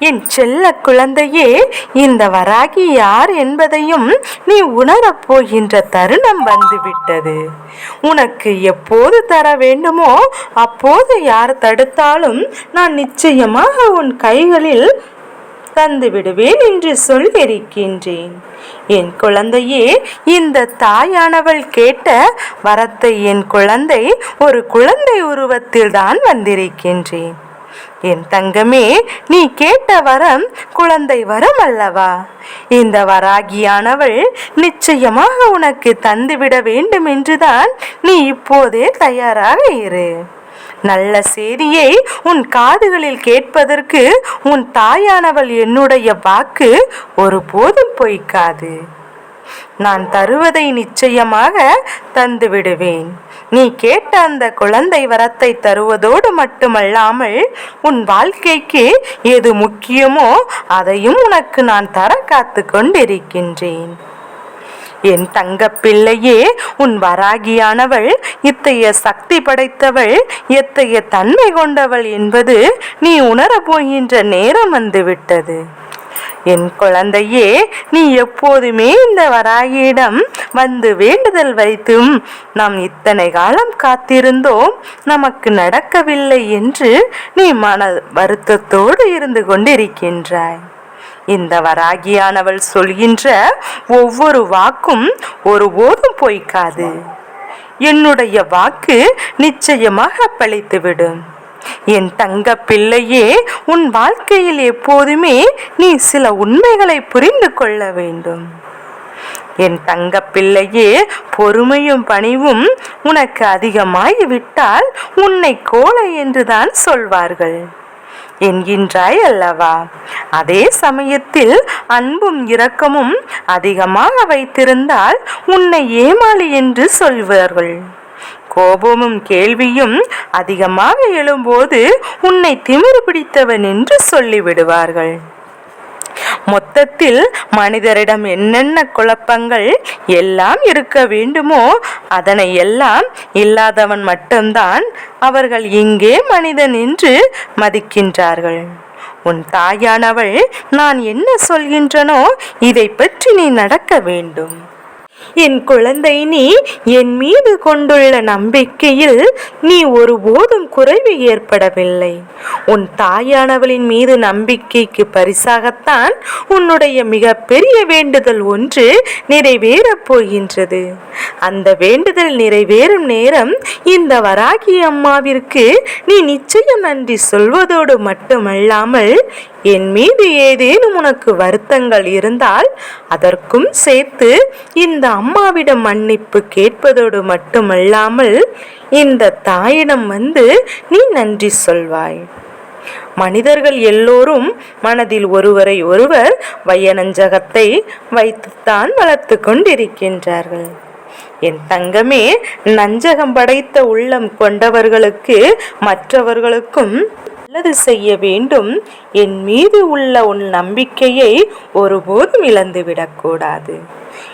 என் செல்ல குழந்தையே இந்த வராகி யார் என்பதையும் நீ உணரப் போகின்ற தருணம் வந்துவிட்டது. உனக்கு எப்போது தர வேண்டுமோ அப்போது யார் தடுத்தாலும் நான் நிச்சயமாக உன் கைகளில் தந்து விடுவேன் என்று சொல்லியிருக்கின்றேன். என் குழந்தையே இந்த தாயானவள் கேட்ட வரத்தை என் குழந்தை ஒரு குழந்தை உருவத்தில் தான் வந்திருக்கின்றேன். என் தங்கமே நீ கேட்ட வரம் குழந்தை வரம் அல்லவா? இந்த வராகியானவள் நிச்சயமாக உனக்கு தந்துவிட வேண்டும் என்றுதான் நீ இப்போதே தயாராக இரு. நல்ல செய்தியை உன் காதுகளில் கேட்பதற்கு உன் தாயானவள் என்னுடைய வாக்கு ஒருபோதும் பொய்க்காது. நான் தருவதை நிச்சயமாக தந்து விடுவேன் நீ கேட்ட அந்த குழந்தை வரத்தை தருவதோடு மட்டுமல்லாமல் உன் வாழ்க்கைக்கு எது முக்கியமோ அதையும் உனக்கு நான் தர காத்து கொண்டிருக்கின்றேன். என் தங்கப்பிள்ளையே உன் வராகியானவள் இத்தகைய சக்தி படைத்தவள் எத்தகைய தன்மை கொண்டவள் என்பது நீ உணரப் போகின்ற நேரம் வந்துவிட்டது. என் குழந்தையே நீ எப்போதுமே இந்த வராகியிடம் வந்து வேண்டுதல் வைத்தும் நாம் இத்தனை காலம் காத்திருந்தோம் நமக்கு நடக்கவில்லை என்று நீ மன வருத்தத்தோடு இருந்து கொண்டிருக்கின்றாய். இந்த வராகியானவள் சொல்கின்ற ஒவ்வொரு வாக்கும் ஒருபோதும் பொய்க்காது. என்னுடைய வாக்கு நிச்சயமாக பழித்துவிடும். என் தங்க பிள்ளையே உன் வாழ்க்கையில் எப்போதுமே நீ சில உண்மைகளை புரிந்து கொள்ள வேண்டும். என் தங்க பிள்ளையே பொறுமையும் பணிவும் உனக்கு அதிகமாகிவிட்டால் உன்னை கோலை என்றுதான் சொல்வார்கள். என்கின்றாய் அல்லவா? அதே சமயத்தில் அன்பும் இரக்கமும் அதிகமாக வைத்திருந்தால் உன்னை ஏமாளி என்று சொல்வார்கள். கோபமும் கேள்வியும் அதிகமாக எழும்போது உன்னை திமிரு பிடித்தவன் என்று சொல்லிவிடுவார்கள். மொத்தத்தில் மனிதரிடம் என்னென்ன குழப்பங்கள் எல்லாம் இருக்க வேண்டுமோ அதனை எல்லாம் இல்லாதவன் மட்டும்தான் அவர்கள் இங்கே மனிதன் என்று மதிக்கின்றார்கள். உன் தாயானவள் நான் என்ன சொல்கின்றனோ இதை பற்றி நீ நடக்க வேண்டும். என் குழந்தை நீ என் மீது கொண்டுள்ள நம்பிக்கையில் நீ ஒருபோதும் குறைவு ஏற்படவில்லை. உன் தாயானவளின் மீது நம்பிக்கைக்கு பரிசாகத்தான் உன்னுடைய மிக பெரிய வேண்டுதல் ஒன்று நிறைவேறப் போகின்றது. அந்த வேண்டுதல் நிறைவேறும் நேரம் இந்த வராகி அம்மாவிற்கு நீ நிச்சயம் நன்றி சொல்வதோடு மட்டுமல்லாமல் என் மீது ஏதேனும் உனக்கு வருத்தங்கள் இருந்தால் அதற்கும் சேர்த்து இந்த அம்மாவிடம் மன்னிப்பு கேட்பதோடு மட்டுமல்லாமல் இந்த தாயிடம் வந்து நீ நன்றி சொல்வாய். மனிதர்கள் எல்லோரும் மனதில் ஒருவரை ஒருவர் வையனஞ்சகத்தை வைத்துத்தான் வளர்த்து கொண்டிருக்கின்றார்கள். என் தங்கமே நஞ்சகம் படைத்த உள்ளம் கொண்டவர்களுக்கு மற்றவர்களுக்கும் நல்லது செய்ய வேண்டும். என் மீது உள்ள உன் நம்பிக்கையை ஒருபோதும் இழந்துவிடக்கூடாது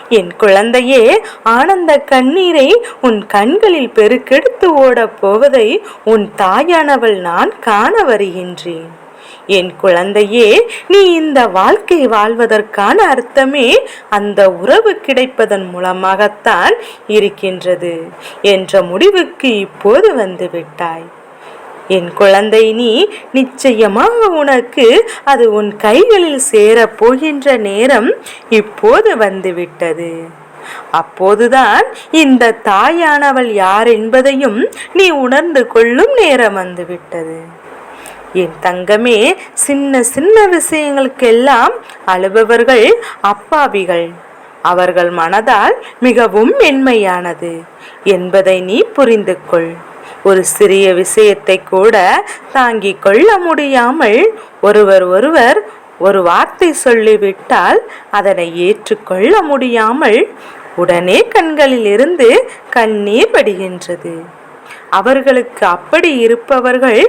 என் குழந்தையே ஆனந்த கண்ணீரை உன் கண்களில் பெருக்கெடுத்து ஓடப் போவதை உன் தாயானவள் நான் காண வருகின்றேன். என் குழந்தையே நீ இந்த வாழ்க்கை வாழ்வதற்கான அர்த்தமே அந்த உறவு கிடைப்பதன் மூலமாகத்தான் இருக்கின்றது என்ற முடிவுக்கு இப்போது வந்து விட்டாய். என் குழந்தை நீ நிச்சயமாக உனக்கு அது உன் கைகளில் சேரப் போகின்ற நேரம் இப்போது வந்துவிட்டது. அப்போதுதான் இந்த தாயானவள் யார் என்பதையும் நீ உணர்ந்து கொள்ளும் நேரம் வந்துவிட்டது. என் தங்கமே சின்ன சின்ன விஷயங்களுக்கெல்லாம் அழுபவர்கள் அப்பாவிகள். அவர்கள் மனதால் மிகவும் மென்மையானது. என்பதை நீ புரிந்து கொள் ஒரு சிறிய விஷயத்தை கூட தாங்கிக் கொள்ள முடியாமல் ஒருவர் ஒருவர் ஒரு வார்த்தை சொல்லிவிட்டால் அதனை ஏற்றுக்கொள்ள முடியாமல் உடனே கண்களில் இருந்து கண்ணீர் படுகின்றது அவர்களுக்கு அப்படி இருப்பவர்கள்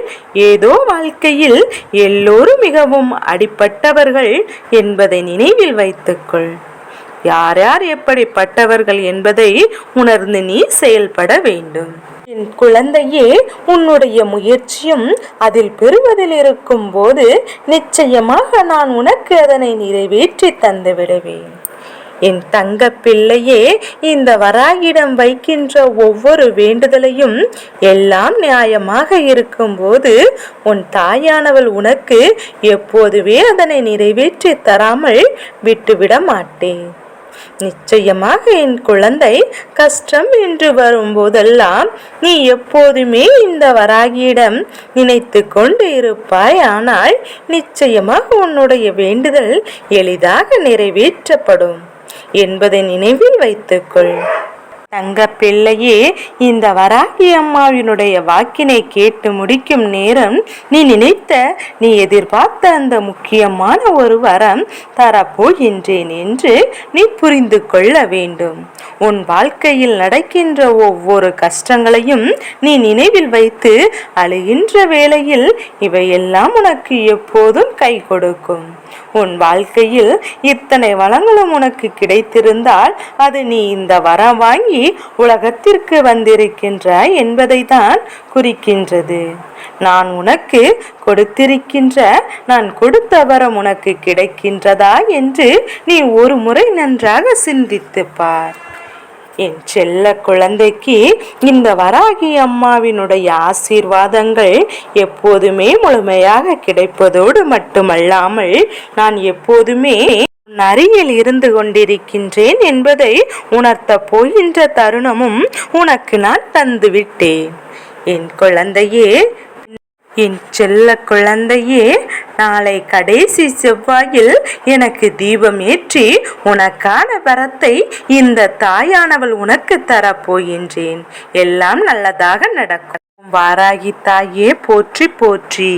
ஏதோ வாழ்க்கையில் எல்லோரும் மிகவும் அடிப்பட்டவர்கள் என்பதை நினைவில் வைத்துக்கொள். யார் யார் எப்படிப்பட்டவர்கள் என்பதை உணர்ந்து நீ செயல்பட வேண்டும். என் குழந்தையே உன்னுடைய முயற்சியும் அதில் பெறுவதில் இருக்கும் போது நிச்சயமாக நான் உனக்கு அதனை நிறைவேற்றி தந்து விடுவேன். என் தங்க பிள்ளையே இந்த வராயிடம் வைக்கின்ற ஒவ்வொரு வேண்டுதலையும் எல்லாம் நியாயமாக இருக்கும்போது உன் தாயானவள் உனக்கு எப்போதுவே அதனை நிறைவேற்றி தராமல் விட்டுவிட மாட்டேன். நிச்சயமாக என் குழந்தை கஷ்டம் என்று வரும்போதெல்லாம் நீ எப்போதுமே இந்த வராகியிடம் நினைத்து கொண்டு இருப்பாய். ஆனால் நிச்சயமாக உன்னுடைய வேண்டுதல் எளிதாக நிறைவேற்றப்படும் என்பதை நினைவில் வைத்துக்கொள். தங்க பிள்ளையே இந்த வராகி அம்மாவினுடைய வாக்கினை கேட்டு முடிக்கும் நேரம் நீ நினைத்த நீ எதிர்பார்த்த அந்த முக்கியமான ஒரு வரம் தரப்போகின்றேன் என்று நீ புரிந்து கொள்ள வேண்டும். உன் வாழ்க்கையில் நடக்கின்ற ஒவ்வொரு கஷ்டங்களையும் நீ நினைவில் வைத்து அழுகின்ற வேளையில் இவையெல்லாம் உனக்கு எப்போதும் கை கொடுக்கும். உன் வாழ்க்கையில் இத்தனை வளங்களும் உனக்கு கிடைத்திருந்தால் அது நீ இந்த வரம் வாங்கி உலகத்திற்கு வந்திருக்கின்றாய் என்பதைத்தான் குறிக்கின்றது. நான் உனக்கு கொடுத்திருக்கின்ற நான் கொடுத்த வரம் உனக்கு கிடைக்கின்றதா என்று நீ ஒரு முறை நன்றாக சிந்தித்து பார். என் செல்ல குழந்தைக்கு இந்த வராகி அம்மாவினுடைய ஆசீர்வாதங்கள் எப்போதுமே முழுமையாக கிடைப்பதோடு மட்டுமல்லாமல் நான் எப்போதுமே உன் அருகில் இருந்து கொண்டிருக்கின்றேன் என்பதை உணர்த்த போகின்ற தருணமும் உனக்கு நான் தந்துவிட்டேன் என் குழந்தையே என் செல்ல குழந்தையே நாளை கடைசி செவ்வாயில் எனக்கு தீபம் ஏற்றி உனக்கான வரத்தை இந்த தாயானவள் உனக்கு தரப்போகின்றேன். எல்லாம் நல்லதாக நடக்கும். வாராகி தாயே போற்றி போற்றி.